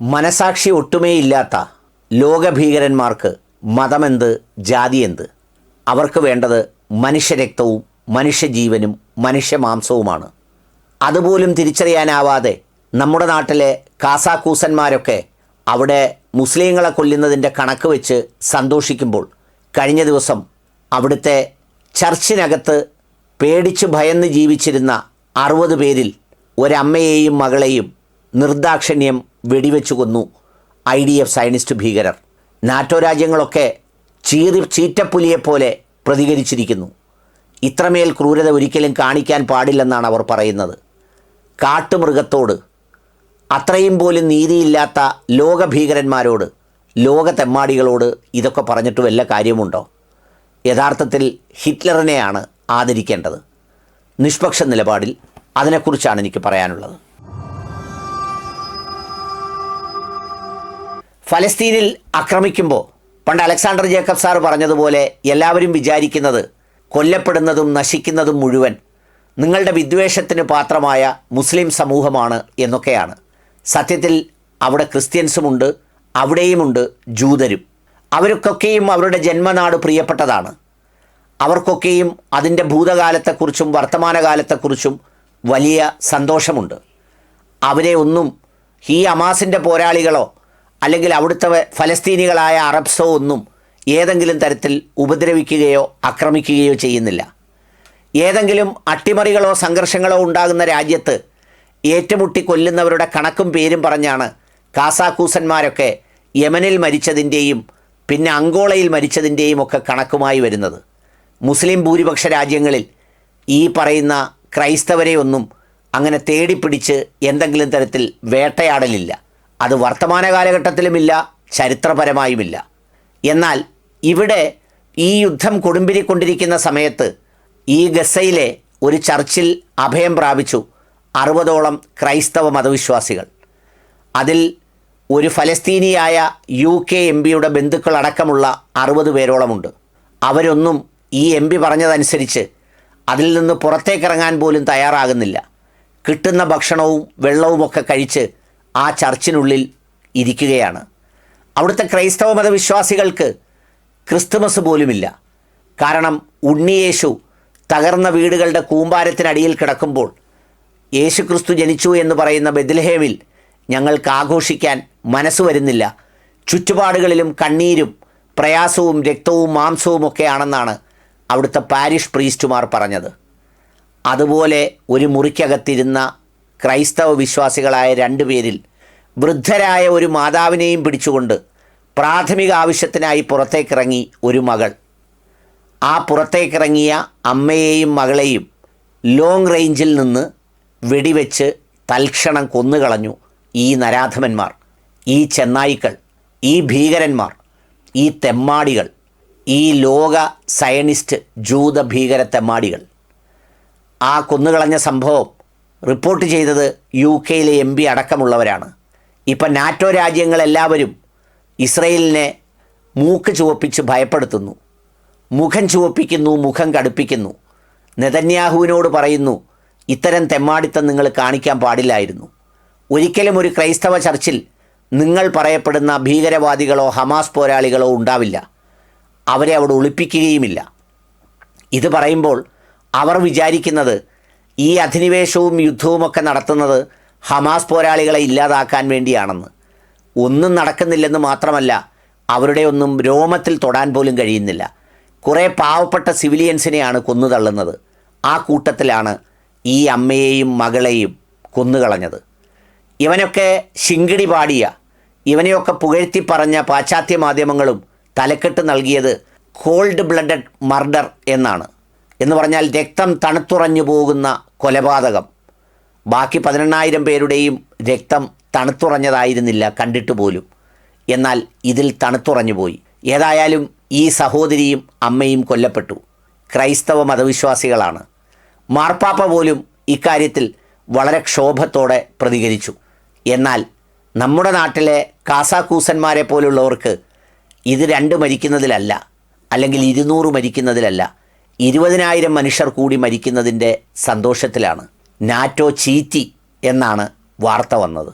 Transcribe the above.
മനസാക്ഷി ഒട്ടുമേയില്ലാത്ത ലോകഭീകരന്മാർക്ക് മതമെന്ത് ജാതിയെന്ത്? അവർക്ക് വേണ്ടത് മനുഷ്യരക്തവും മനുഷ്യജീവനും മനുഷ്യമാംസവുമാണ്. അതുപോലും തിരിച്ചറിയാനാവാതെ നമ്മുടെ നാട്ടിലെ കാസാക്കൂസന്മാരൊക്കെ അവിടെ മുസ്ലിങ്ങളെ കൊല്ലുന്നതിന്റെ കണക്ക് വെച്ച് സന്തോഷിക്കുമ്പോൾ കഴിഞ്ഞ ദിവസം അവിടുത്തെ ചർച്ചിനകത്ത് പേടിച്ച് ഭയന്ന് ജീവിച്ചിരുന്ന അറുപത് പേരിൽ ഒരമ്മയെയും മകളെയും നിർദാക്ഷിണ്യം വെടിവെച്ചു കൊന്നു ഐ ഡി എഫ് സയനിസ്റ്റ് ഭീകരർ. നാറ്റോ രാജ്യങ്ങളൊക്കെ ചീറി ചീറ്റപ്പുലിയെപ്പോലെ പ്രതികരിച്ചിരിക്കുന്നു. ഇത്രമേൽ ക്രൂരത ഒരിക്കലും കാണിക്കാൻ പാടില്ലെന്നാണ് അവർ പറയുന്നത്. കാട്ടുമൃഗത്തോട് അത്രയും പോലും നീതിയില്ലാത്ത ലോകഭീകരന്മാരോട് ലോകതെമ്മാടികളോട് ഇതൊക്കെ പറഞ്ഞിട്ട് വല്ല കാര്യമുണ്ടോ? യഥാർത്ഥത്തിൽ ഹിറ്റ്ലറിനെയാണ് ആദരിക്കേണ്ടത്. നിഷ്പക്ഷ നിലപാടിൽ അതിനെക്കുറിച്ചാണ് എനിക്ക് പറയാനുള്ളത്. ഫലസ്തീനിൽ ആക്രമിക്കുമ്പോൾ പണ്ട് അലക്സാണ്ടർ ജേക്കബ് സാർ പറഞ്ഞതുപോലെ എല്ലാവരും വിചാരിക്കുന്നത് കൊല്ലപ്പെടുന്നതും നശിക്കുന്നതും മുഴുവൻ നിങ്ങളുടെ വിദ്വേഷത്തിന് പാത്രമായ മുസ്ലിം സമൂഹമാണ് എന്നൊക്കെയാണ്. സത്യത്തിൽ അവിടെ ക്രിസ്ത്യൻസുമുണ്ട് അവിടെയുമുണ്ട് ജൂതരും. അവർക്കൊക്കെയും അവരുടെ ജന്മനാട് പ്രിയപ്പെട്ടതാണ്. അവർക്കൊക്കെയും അതിന്റെ ഭൂതകാലത്തെക്കുറിച്ചും വർത്തമാനകാലത്തെക്കുറിച്ചും വലിയ സന്തോഷമുണ്ട്. അവരെ ഒന്നും ഈ അമാസിന്റെ പോരാളികളോ അല്ലെങ്കിൽ അവിടുത്തെ ഫലസ്തീനികളായ അറബ്സോ ഒന്നും ഏതെങ്കിലും തരത്തിൽ ഉപദ്രവിക്കുകയോ ആക്രമിക്കുകയോ ചെയ്യുന്നില്ല. ഏതെങ്കിലും അട്ടിമറികളോ സംഘർഷങ്ങളോ ഉണ്ടാകുന്ന രാജ്യത്ത് ഏറ്റുമുട്ടി കൊല്ലുന്നവരുടെ കണക്കും പേരും പറഞ്ഞാണ് കാസാക്കൂസന്മാരൊക്കെ യമനിൽ മരിച്ചതിന്റെയും പിന്നെ അങ്കോളയിൽ മരിച്ചതിന്റെയും ഒക്കെ കണക്കുമായി വരുന്നത്. മുസ്ലിം ഭൂരിപക്ഷ രാജ്യങ്ങളിൽ ഈ പറയുന്ന ക്രൈസ്തവരെയൊന്നും അങ്ങനെ തേടിപ്പിടിച്ച് എന്തെങ്കിലും തരത്തിൽ വേട്ടയാടലില്ല. അത് വർത്തമാന കാലഘട്ടത്തിലുമില്ല ചരിത്രപരമായുമില്ല. എന്നാൽ ഇവിടെ ഈ യുദ്ധം കൊടുമ്പിരിക്കൊണ്ടിരിക്കുന്ന സമയത്ത് ഈ ഗസയിലെ ഒരു ചർച്ചിൽ അഭയം പ്രാപിച്ചു അറുപതോളം ക്രൈസ്തവ മതവിശ്വാസികൾ. അതിൽ ഒരു ഫലസ്തീനിയായ യു കെ എം പിയുടെ ബന്ധുക്കളടക്കമുള്ള അറുപത് പേരോളമുണ്ട്. അവരൊന്നും ഈ എം പി പറഞ്ഞതനുസരിച്ച് അതിൽ നിന്ന് പുറത്തേക്കിറങ്ങാൻ പോലും തയ്യാറാകുന്നില്ല. കിട്ടുന്ന ഭക്ഷണവും വെള്ളവുമൊക്കെ കഴിച്ച് ആ ചർച്ചിനുള്ളിൽ ഇരിക്കുകയാണ്. അവിടുത്തെ ക്രൈസ്തവ മതവിശ്വാസികൾക്ക് ക്രിസ്തുമസ് പോലുമില്ല. കാരണം ഉണ്ണിയേശു തകർന്ന വീടുകളുടെ കൂമ്പാരത്തിനടിയിൽ കിടക്കുമ്പോൾ യേശു ക്രിസ്തു ജനിച്ചു എന്ന് പറയുന്ന ബെദ്ലഹേമിൽ ഞങ്ങൾക്ക് ആഘോഷിക്കാൻ മനസ്സ് വരുന്നില്ല. ചുറ്റുപാടുകളിലും കണ്ണീരും പ്രയാസവും രക്തവും മാംസവും ഒക്കെയാണെന്നാണ് അവിടുത്തെ പാരിഷ് പ്രീസ്റ്റുമാർ പറഞ്ഞത്. അതുപോലെ ഒരു മുറിക്കകത്തിരുന്ന ക്രൈസ്തവ വിശ്വാസികളായ രണ്ടു പേരിൽ വൃദ്ധരായ ഒരു മാതാവിനെയും പിടിച്ചുകൊണ്ട് പ്രാഥമിക ആവശ്യത്തിനായി പുറത്തേക്കിറങ്ങി ഒരു മകൾ. ആ പുറത്തേക്കിറങ്ങിയ അമ്മയെയും മകളെയും ലോങ് റേഞ്ചിൽ നിന്ന് വെടിവെച്ച് തൽക്ഷണം കൊന്നുകളഞ്ഞു ഈ നരാധമന്മാർ ഈ ചെന്നായിക്കൾ ഈ ഭീകരന്മാർ ഈ തെമ്മാടികൾ ഈ ലോക സയനിസ്റ്റ് ജൂത ഭീകര തെമ്മാടികൾ. ആ കൊന്നുകളഞ്ഞ സംഭവം റിപ്പോർട്ട് ചെയ്തത് യു കെയിലെ എം പി അടക്കമുള്ളവരാണ്. ഇപ്പം നാറ്റോ രാജ്യങ്ങളെല്ലാവരും ഇസ്രയേലിനെ മൂക്ക് ചുവപ്പിച്ച് ഭയപ്പെടുത്തുന്നു. മുഖം ചുവപ്പിക്കുന്നു മുഖം കടുപ്പിക്കുന്നു. നെതന്യാഹുവിനോട് പറയുന്നു ഇത്തരം തെമ്മാടിത്തം നിങ്ങൾ കാണിക്കാൻ പാടില്ലായിരുന്നു. ഒരിക്കലും ഒരു ക്രൈസ്തവ ചർച്ചിൽ നിങ്ങൾ പറയപ്പെടുന്ന ഭീകരവാദികളോ ഹമാസ് പോരാളികളോ ഉണ്ടാവില്ല. അവരെ അവിടെ ഒളിപ്പിക്കുകയുമില്ല. ഇത് പറയുമ്പോൾ അവർ വിചാരിക്കുന്നത് ഈ അധിനിവേശവും യുദ്ധവും ഒക്കെ നടത്തുന്നത് ഹമാസ് പോരാളികളെ ഇല്ലാതാക്കാൻ വേണ്ടിയാണെന്ന്. ഒന്നും നടക്കുന്നില്ലെന്ന് മാത്രമല്ല അവരുടെ ഒന്നും രോമത്തിൽ തൊടാൻ പോലും കഴിയുന്നില്ല. കുറേ പാവപ്പെട്ട സിവിലിയൻസിനെയാണ് കൊന്നുതള്ളുന്നത് ആ കൂട്ടത്തിലാണ് ഈ അമ്മയെയും മകളെയും കൊന്നുകളഞ്ഞത് ഇവനൊക്കെ ശിങ്കിടി പാടിയ ഇവനെയൊക്കെ പുകഴ്ത്തി പറഞ്ഞ പാശ്ചാത്യ മാധ്യമങ്ങളും തലക്കെട്ട് നൽകിയത് കോൾഡ് ബ്ലഡഡ് മർഡർ എന്നാണ്. എന്ന് പറഞ്ഞാൽ രക്തം തണുത്തുറഞ്ഞു പോകുന്ന കൊലപാതകം. ബാക്കി പതിനെണ്ണായിരം പേരുടെയും രക്തം തണുത്തുറഞ്ഞതായിരുന്നില്ല കണ്ടിട്ട് പോലും. എന്നാൽ ഇതിൽ തണുത്തുറഞ്ഞു പോയി. ഏതായാലും ഈ സഹോദരിയും അമ്മയും കൊല്ലപ്പെട്ടു. ക്രൈസ്തവ മതവിശ്വാസികളാണ്. മാർപ്പാപ്പ പോലും ഇക്കാര്യത്തിൽ വളരെ ക്ഷോഭത്തോടെ പ്രതികരിച്ചു. എന്നാൽ നമ്മുടെ നാട്ടിലെ കാസാക്കൂസന്മാരെ പോലുള്ളവർക്ക് ഇത് രണ്ട് മരിക്കുന്നതിലല്ല അല്ലെങ്കിൽ ഇരുന്നൂറ് മരിക്കുന്നതിലല്ല ഇരുപതിനായിരം മനുഷ്യർ കൂടി മരിക്കുന്നതിന്റെ സന്തോഷത്തിലാണ് നാറ്റോ ചീറ്റി എന്നാണ് വാർത്ത വന്നത്.